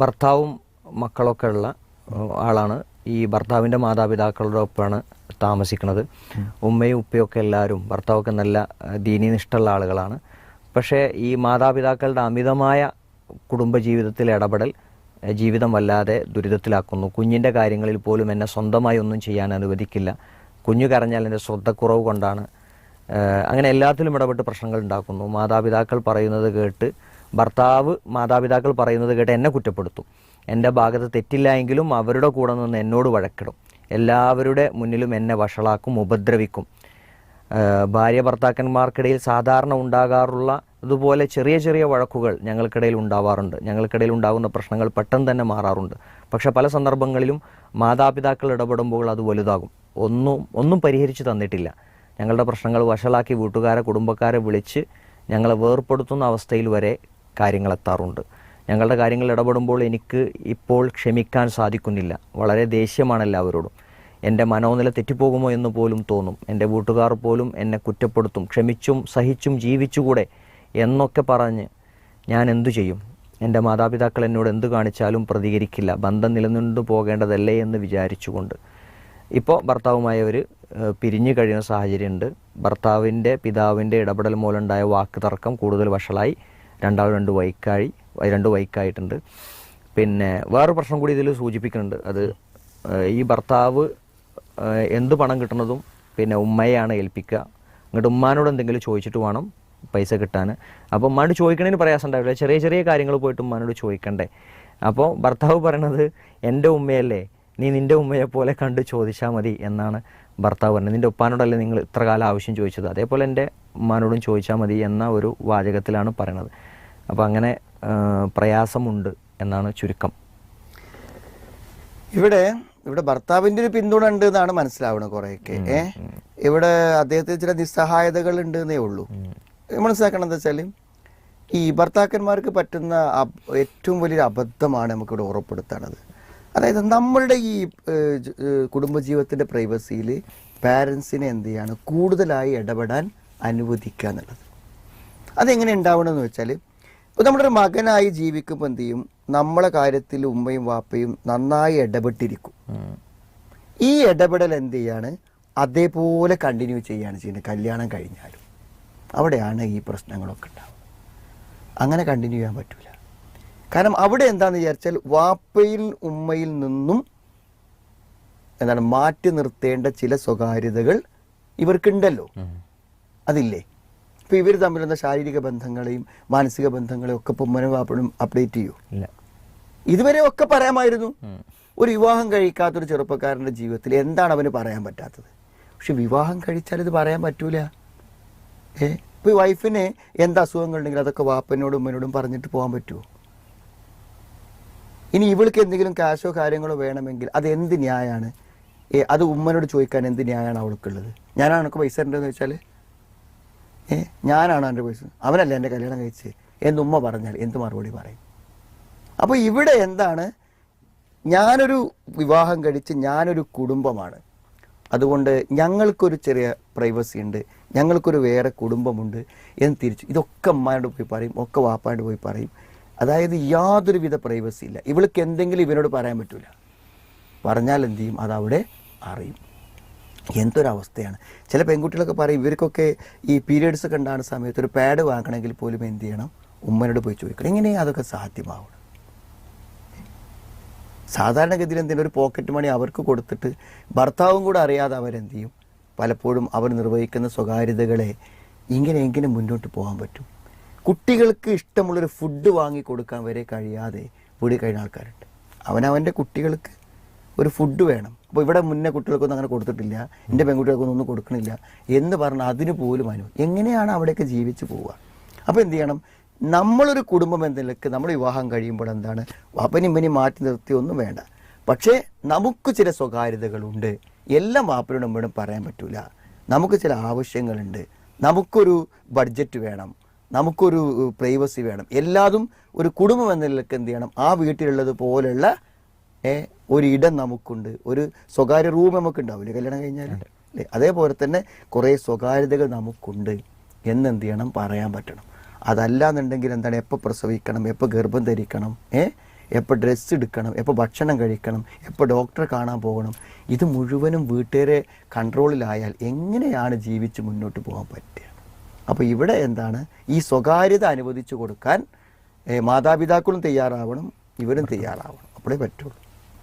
ഭർത്താവും മക്കളൊക്കെ ഉള്ള ആളാണ്. ഈ ഭർത്താവിന്റെ മാതാപിതാക്കളുടെ ഒപ്പമാണ് താമസിക്കുന്നത്. ഉമ്മയും ഉപ്പയൊക്കെ എല്ലാവരും ഭർത്താവൊക്കെ നല്ല ദീനിനിഷ്ഠമുള്ള ദീനി ആളുകളാണ്. പക്ഷേ ഈ മാതാപിതാക്കളുടെ അമിതമായ കുടുംബജീവിതത്തിൽ ഇടപെടൽ ജീവിതം വല്ലാതെ ദുരിതത്തിലാക്കുന്നു. കുഞ്ഞിന്റെ കാര്യങ്ങളിൽ പോലും എന്നെ സ്വന്തമായി ഒന്നും ചെയ്യാൻ അനുവദിക്കില്ല. കുഞ്ഞു കരഞ്ഞാൽ എന്റെ ശ്രദ്ധക്കുറവ് കൊണ്ടാണ് അങ്ങനെ എല്ലാത്തിലും ഇടപെട്ട് പ്രശ്നങ്ങൾ ഉണ്ടാക്കുന്നു. മാതാപിതാക്കൾ പറയുന്നത് കേട്ട് ഭർത്താവ് മാതാപിതാക്കൾ പറയുന്നത് കേട്ട് എന്നെ കുറ്റപ്പെടുത്തും. എന്റെ ഭാഗത്ത് തെറ്റില്ല എങ്കിലും അവരുടെ കൂടെ നിന്ന് എന്നോട് വഴക്കിടും. എല്ലാവരുടെ മുന്നിലും എന്നെ വഷളാക്കും ഉപദ്രവിക്കും. ഭാര്യ ഭർത്താക്കന്മാർക്കിടയിൽ സാധാരണ ഉണ്ടാകാറുള്ള അതുപോലെ ചെറിയ ചെറിയ വഴക്കുകൾ ഞങ്ങൾക്കിടയിൽ ഉണ്ടാവാറുണ്ട്. ഞങ്ങൾക്കിടയിൽ ഉണ്ടാകുന്ന പ്രശ്നങ്ങൾ പെട്ടെന്ന് തന്നെ മാറാറുണ്ട്. പക്ഷേ പല സന്ദർഭങ്ങളിലും മാതാപിതാക്കൾ ഇടപെടുമ്പോൾ അത് വലുതാകും. ഒന്നും ഒന്നും പരിഹരിച്ച് തന്നിട്ടില്ല. ഞങ്ങളുടെ പ്രശ്നങ്ങൾ വഷളാക്കി വീട്ടുകാരെ കുടുംബക്കാരെ വിളിച്ച് ഞങ്ങളെ വേർപ്പെടുത്തുന്ന അവസ്ഥയിൽ വരെ കാര്യങ്ങൾ എത്താറുണ്ട് ഞങ്ങളുടെ കാര്യങ്ങൾ ഇടപെടുമ്പോൾ എനിക്ക് ഇപ്പോൾ ക്ഷമിക്കാൻ സാധിക്കുന്നില്ല. വളരെ ദേഷ്യമാണ് എല്ലാവരോടും. എന്റെ മനോനില തെറ്റിപ്പോകുമോ എന്ന് പോലും തോന്നും. എന്റെ വീട്ടുകാർ പോലും എന്നെ കുറ്റപ്പെടുത്തും. ക്ഷമിച്ചും സഹിച്ചും ജീവിച്ചുകൂടെ എന്നൊക്കെ പറഞ്ഞ് ഞാൻ എന്തു ചെയ്യും? എന്റെ മാതാപിതാക്കൾ എന്നോട് എന്തു കാണിച്ചാലും പ്രതികരിക്കില്ല. ബന്ധം നിലനിന്നു പോകേണ്ടതല്ലേ എന്ന് വിചാരിച്ചുകൊണ്ട്. ഇപ്പോൾ ഭർത്താവുമായവർ പിരിഞ്ഞു കഴിയുന്ന സാഹചര്യമുണ്ട്. ഭർത്താവിന്റെ പിതാവിന്റെ ഇടപെടൽ മൂലമുണ്ടായ വാക്ക് തർക്കം കൂടുതൽ വഷളായി. രണ്ടാളും രണ്ട് വൈക്കായി രണ്ട് വൈക്കായിട്ടുണ്ട്. പിന്നെ വേറൊരു പ്രശ്നം കൂടി ഇതിൽ സൂചിപ്പിക്കുന്നുണ്ട്. അത് ഈ ഭർത്താവ് എന്ത് പണം കിട്ടുന്നതും പിന്നെ ഉമ്മയാണ് ഏൽപ്പിക്കുക. എന്നിട്ട് ഉമ്മാനോട് എന്തെങ്കിലും ചോദിച്ചിട്ട് വേണം പൈസ കിട്ടാൻ. അപ്പോൾ ഉമ്മാനോട് ചോദിക്കണതിന് പ്രയാസം ഉണ്ടാവില്ല. ചെറിയ ചെറിയ കാര്യങ്ങൾ പോയിട്ട് ഉമ്മാനോട് ചോദിക്കണ്ടേ? അപ്പോൾ ഭർത്താവ് പറയണത് എന്റെ ഉമ്മയല്ലേ? നീ നിന്റെ ഉമ്മയെ പോലെ കണ്ട് ചോദിച്ചാൽ മതി എന്നാണ് ഭർത്താവ് പറഞ്ഞത്. നിന്റെ ഉപ്പാനോടല്ലേ നിങ്ങൾ ഇത്ര കാലം ആവശ്യം ചോദിച്ചത്? അതേപോലെ എന്റെ ഉമ്മാനോടും ചോദിച്ചാൽ മതി എന്ന ഒരു വാചകത്തിലാണ് പറയണത്. അപ്പോൾ അങ്ങനെ പ്രയാസമുണ്ട് എന്നാണ് ചുരുക്കം. ഇവിടെ ഇവിടെ ഭർത്താവിന്റെ ഒരു പിന്തുണ ഉണ്ട് എന്നാണ് മനസ്സിലാവുന്നത് കുറേയൊക്കെ ഏ? ഇവിടെ അദ്ദേഹത്തിന് ചില നിസ്സഹായതകൾ ഉണ്ട് എന്നേ ഉള്ളൂ മനസ്സിലാക്കണം എന്താ വെച്ചാൽ ഈ ഭർത്താക്കന്മാർക്ക് പറ്റുന്ന ഏറ്റവും വലിയൊരു അബദ്ധമാണ് നമുക്കിവിടെ ഉറപ്പെടുത്താണത് അതായത് നമ്മളുടെ ഈ കുടുംബജീവിതത്തിന്റെ പ്രൈവസിയിൽ പാരൻസിനെ എന്ത് ചെയ്യാണ്? കൂടുതലായി ഇടപെടാൻ അനുവദിക്കുക എന്നുള്ളത്. അതെങ്ങനെ ഉണ്ടാവണമെന്ന് വെച്ചാൽ ഇപ്പോൾ നമ്മളൊരു മകനായി ജീവിക്കുമ്പോൾ എന്ത് ചെയ്യും? നമ്മളെ കാര്യത്തിൽ ഉമ്മയും വാപ്പയും നന്നായി ഇടപെട്ടിരിക്കും. ഈ ഇടപെടൽ എന്ത് ചെയ്യാണ്? അതേപോലെ കണ്ടിന്യൂ ചെയ്യുകയാണ് ചെയ്യുന്നത്. കല്യാണം കഴിഞ്ഞാലും അവിടെയാണ് ഈ പ്രശ്നങ്ങളൊക്കെ ഉണ്ടാവുക. അങ്ങനെ കണ്ടിന്യൂ ചെയ്യാൻ പറ്റൂല. കാരണം അവിടെ എന്താണെന്ന് വിചാരിച്ചാൽ വാപ്പയിൽ ഉമ്മയിൽ നിന്നും എന്താണ് മാറ്റി നിർത്തേണ്ട ചില സ്വകാര്യതകൾ ഇവർക്കുണ്ടല്ലോ. അതില്ലേ? ഇപ്പൊ ഇവർ തമ്മിലുള്ള ശാരീരിക ബന്ധങ്ങളെയും മാനസിക ബന്ധങ്ങളെയും ഒക്കെ ഇപ്പൊ വാപ്പനും അപ്ഡേറ്റ് ചെയ്യൂ? ഇതുവരെ ഒക്കെ പറയാമായിരുന്നു. ഒരു വിവാഹം കഴിക്കാത്തൊരു ചെറുപ്പക്കാരന്റെ ജീവിതത്തിൽ എന്താണ് അവന് പറയാൻ പറ്റാത്തത്? പക്ഷെ വിവാഹം കഴിച്ചാൽ ഇത് പറയാൻ പറ്റൂല. ഏ? ഇപ്പൊ വൈഫിന് എന്ത് അസുഖങ്ങളുണ്ടെങ്കിൽ അതൊക്കെ വാപ്പനോടും ഉമ്മനോടും പറഞ്ഞിട്ട് പോകാൻ പറ്റുമോ ഇനി ഇവൾക്ക് എന്തെങ്കിലും കാശോ കാര്യങ്ങളോ വേണമെങ്കിൽ അത് എന്ത് ന്യായമാണ് അത് ഉമ്മനോട് ചോദിക്കാൻ എന്ത് ന്യായമാണ് അവൾക്കുള്ളത്? ഞാനാണ് എനിക്ക് പൈസ ഉണ്ടെന്ന് വെച്ചാൽ ഏ ഞാനാണ് എന്റെ പൈസ. അവനല്ല എന്റെ കല്യാണം കഴിച്ച് എന്ന് ഉമ്മ പറഞ്ഞാൽ എന്ത് മറുപടി പറയും? അപ്പോൾ ഇവിടെ എന്താണ്? ഞാനൊരു വിവാഹം കഴിച്ച് ഞാനൊരു കുടുംബമാണ്. അതുകൊണ്ട് ഞങ്ങൾക്കൊരു ചെറിയ പ്രൈവസി ഉണ്ട്. ഞങ്ങൾക്കൊരു വേറെ കുടുംബമുണ്ട് എന്ന് തിരിച്ചു ഇതൊക്കെ അമ്മായോട് പോയി പറയും ഒക്കെ വാപ്പായോട് പോയി പറയും. അതായത് യാതൊരുവിധ പ്രൈവസി ഇല്ല. ഇവൾക്ക് എന്തെങ്കിലും ഇവനോട് പറയാൻ പറ്റൂല. പറഞ്ഞാൽ എന്ത് ചെയ്യും? അതവിടെ അറിയും. എന്തൊരവസ്ഥയാണ്. ചില പെൺകുട്ടികളൊക്കെ പറയും ഇവർക്കൊക്കെ ഈ പീരീഡ്സ് ഒക്കെ ഉണ്ടാകുന്ന സമയത്ത് ഒരു പാഡ് വാങ്ങണമെങ്കിൽ പോലും എന്ത് ചെയ്യണം? ഉമ്മനോട് പോയി ചോദിക്കണം. എങ്ങനെയാണ് അതൊക്കെ സാധ്യമാവണം? സാധാരണഗതിയിൽ എന്തെങ്കിലും ഒരു പോക്കറ്റ് മണി അവർക്ക് കൊടുത്തിട്ട് ഭർത്താവും കൂടെ അറിയാതെ അവരെന്ത് ചെയ്യും? പലപ്പോഴും അവർ നിർവഹിക്കുന്ന സ്വകാര്യതകളെ ഇങ്ങനെ എങ്ങനെ മുന്നോട്ട് പോകാൻ പറ്റും? കുട്ടികൾക്ക് ഇഷ്ടമുള്ളൊരു ഫുഡ് വാങ്ങി കൊടുക്കാൻ വരെ കഴിയാതെ വീട് കഴിഞ്ഞ ആൾക്കാരുണ്ട്. അവനവന്റെ കുട്ടികൾക്ക് ഒരു ഫുഡ് വേണം. അപ്പോൾ ഇവിടെ മുന്നേ കുട്ടികൾക്കൊന്നും അങ്ങനെ കൊടുത്തിട്ടില്ല. എന്റെ പെൺകുട്ടികൾക്കൊന്നും ഒന്നും കൊടുക്കണില്ല എന്ന് പറഞ്ഞാൽ അതിന് പോലും അനു എങ്ങനെയാണ് അവിടെയൊക്കെ ജീവിച്ച് പോവുക? അപ്പോൾ എന്ത് ചെയ്യണം? നമ്മളൊരു കുടുംബം എന്ന നിലയ്ക്ക് നമ്മൾ വിവാഹം കഴിയുമ്പോൾ എന്താണ്? വാപ്പനും ഇമ്മനും മാറ്റി നിർത്തി ഒന്നും വേണ്ട. പക്ഷേ നമുക്ക് ചില സ്വകാര്യതകളുണ്ട്. എല്ലാം വാപ്പനോടും ഉമ്മയോടും പറയാൻ പറ്റില്ല നമുക്ക് ചില ആവശ്യങ്ങളുണ്ട്. നമുക്കൊരു ബഡ്ജറ്റ് വേണം. നമുക്കൊരു പ്രൈവസി വേണം. എല്ലാതും ഒരു കുടുംബം എന്ന നിലയ്ക്ക് എന്ത് ചെയ്യണം? ആ വീട്ടിലുള്ളത് പോലുള്ള ഒരിടം ഒരു ഇടം നമുക്കുണ്ട്. ഒരു സ്വകാര്യ റൂം നമുക്ക് ഉണ്ടാവില്ല കല്യാണം കഴിഞ്ഞാൽ അല്ലേ? അതേപോലെ തന്നെ കുറേ സ്വകാര്യതകൾ നമുക്കുണ്ട് എന്നെന്ത് ചെയ്യണം? പറയാൻ പറ്റണം. അതല്ല എന്നുണ്ടെങ്കിൽ എന്താണ്? എപ്പോൾ പ്രസവിക്കണം? എപ്പോൾ ഗർഭം ധരിക്കണം? ഏ? എപ്പോൾ ഡ്രസ്സ് എടുക്കണം? എപ്പോൾ ഭക്ഷണം കഴിക്കണം? എപ്പോൾ ഡോക്ടറെ കാണാൻ പോകണം? ഇത് മുഴുവനും വീട്ടുകാരെ കൺട്രോളിലായാൽ എങ്ങനെയാണ് ജീവിച്ച് മുന്നോട്ട് പോകാൻ പറ്റുക? അപ്പോൾ ഇവിടെ എന്താണ്? ഈ സ്വകാര്യത അനുവദിച്ചു കൊടുക്കാൻ മാതാപിതാക്കളും തയ്യാറാവണം ഇവരും തയ്യാറാവണം. അപ്പോഴേ പറ്റുള്ളൂ.